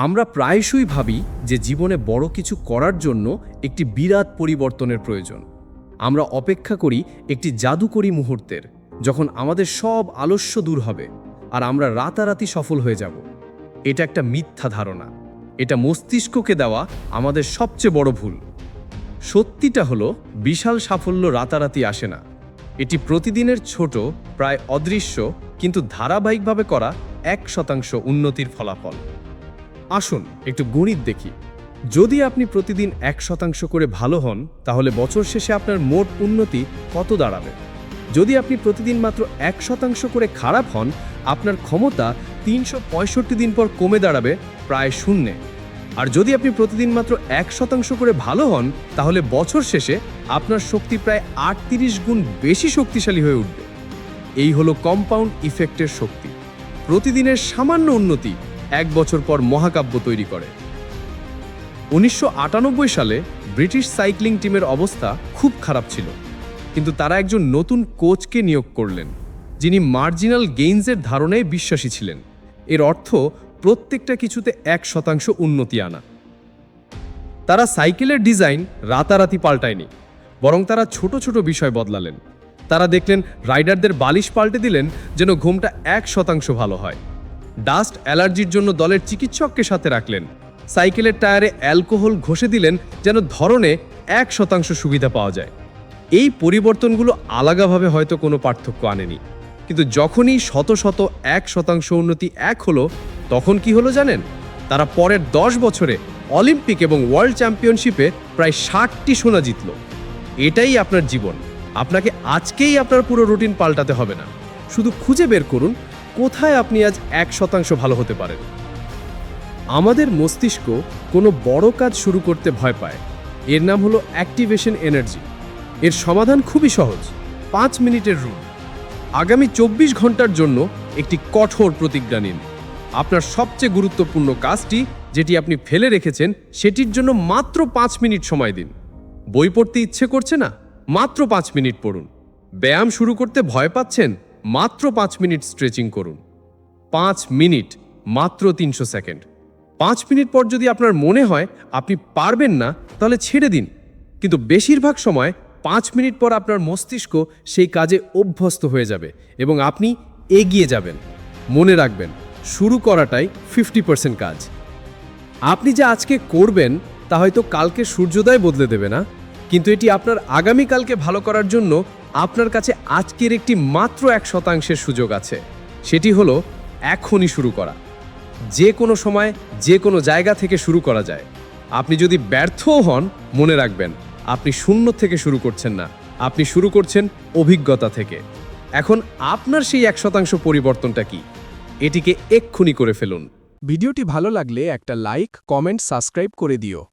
আমরা প্রায়শই ভাবি যে জীবনে বড় কিছু করার জন্য একটি বিরাট পরিবর্তনের প্রয়োজন। আমরা অপেক্ষা করি একটি জাদুকরী মুহূর্তের, যখন আমাদের সব আলস্য দূর হবে আর আমরা রাতারাতি সফল হয়ে যাব। এটা একটা মিথ্যা ধারণা। এটা মস্তিষ্ককে দেওয়া আমাদের সবচেয়ে বড় ভুল। সত্যিটা হলো, বিশাল সাফল্য রাতারাতি আসে না। এটি প্রতিদিনের ছোট, প্রায় অদৃশ্য, কিন্তু ধারাবাহিকভাবে করা এক শতাংশ উন্নতির ফলাফল। আসুন, একটু গণিত দেখি। যদি আপনি প্রতিদিন এক শতাংশ করে ভালো হন, তাহলে বছর শেষে আপনার মোট উন্নতি কত দাঁড়াবে? যদি আপনি প্রতিদিন মাত্র এক শতাংশ করে খারাপ হন, আপনার ক্ষমতা তিনশো পঁয়ষট্টি দিন পর কমে দাঁড়াবে প্রায় শূন্যে। আর যদি আপনি প্রতিদিন মাত্র এক শতাংশ করে ভালো হন, তাহলে বছর শেষে আপনার শক্তি প্রায় আটত্রিশ গুণ বেশি শক্তিশালী হয়ে উঠবে। এই হলো কম্পাউন্ড ইফেক্টের শক্তি। প্রতিদিনের সামান্য উন্নতি এক বছর পর মহাকাব্য তৈরি করে। উনিশশো আটানব্বই সালে ব্রিটিশ সাইক্লিং টিমের অবস্থা খুব খারাপ ছিল, কিন্তু তারা একজন নতুন কোচকে নিয়োগ করলেন, যিনি মার্জিনাল গেইনসের ধারণায় বিশ্বাসী ছিলেন। এর অর্থ প্রত্যেকটা কিছুতে এক শতাংশ উন্নতি আনা। তারা সাইকেলের ডিজাইন রাতারাতি পাল্টায়নি, বরং তারা ছোট ছোট বিষয় বদলালেন। তারা দেখলেন রাইডারদের বালিশ পাল্টে দিলেন যেন ঘুমটা এক শতাংশ ভালো হয়। ডাস্ট অ্যালার্জির জন্য দলের চিকিৎসককে সাথে রাখলেন। সাইকেলের টায়ারে অ্যালকোহল ঘষে দিলেন যেন ধরনে এক শতাংশ সুবিধা পাওয়া যায়। এই পরিবর্তনগুলো আলাদাভাবে হয়তো কোনো পার্থক্য আনেনি। কিন্তু যখনই শত শত এক শতাংশ উন্নতি এক হলো, তখন কি হলো জানেন? তারা পরের দশ বছরে অলিম্পিক এবং ওয়ার্ল্ড চ্যাম্পিয়নশিপে প্রায় ষাটটি সোনা জিতল। এটাই আপনার জীবন। আপনাকে আজকেই আপনার পুরো রুটিন পাল্টাতে হবে না। শুধু খুঁজে বের করুন কোথায় আপনি আজ এক শতাংশ ভালো হতে পারেন? আমাদের মস্তিষ্ক কোনো বড় কাজ শুরু করতে ভয় পায়। এর নাম হলো অ্যাক্টিভেশন এনার্জি। এর সমাধান খুবই সহজ। পাঁচ মিনিটের রুল আগামী চব্বিশ ঘণ্টার জন্য একটি কঠোর প্রতিজ্ঞা নিন। আপনার সবচেয়ে গুরুত্বপূর্ণ কাজটি, যেটি আপনি ফেলে রেখেছেন, সেটির জন্য মাত্র পাঁচ মিনিট সময় দিন। বই পড়তে ইচ্ছে করছে না? মাত্র পাঁচ মিনিট পড়ুন। ব্যায়াম শুরু করতে ভয় পাচ্ছেন? মাত্র পাঁচ মিনিট স্ট্রেচিং করুন। পাঁচ মিনিট মাত্র তিনশো সেকেন্ড পাঁচ মিনিট পর যদি আপনার মনে হয় আপনি পারবেন না, তাহলে ছেড়ে দিন। কিন্তু বেশিরভাগ সময় পাঁচ মিনিট পর আপনার মস্তিষ্ক সেই কাজে অভ্যস্ত হয়ে যাবে এবং আপনি এগিয়ে যাবেন। মনে রাখবেন, শুরু করাটাই ফিফটি পার্সেন্ট কাজ। আপনি যা আজকে করবেন, তা হয়তো কালকে সূর্যোদয় বদলে দেবে না, কিন্তু এটি আপনার আগামীকালকে ভালো করার জন্য আপনার কাছে আজকের একটি মাত্র এক শতাংশের সুযোগ আছে। সেটি হলো, এখনই শুরু করা। যে কোনো সময়, যে কোনো জায়গা থেকে শুরু করা যায়। আপনি যদি ব্যর্থও হন, মনে রাখবেন, আপনি শূন্য থেকে শুরু করছেন না। আপনি শুরু করছেন অভিজ্ঞতা থেকে। এখন আপনার সেই এক শতাংশ পরিবর্তনটা কি? এটিকে এক্ষুনি করে ফেলুন। ভিডিওটি ভালো লাগলে একটা লাইক, কমেন্ট, সাবস্ক্রাইব করে দিও।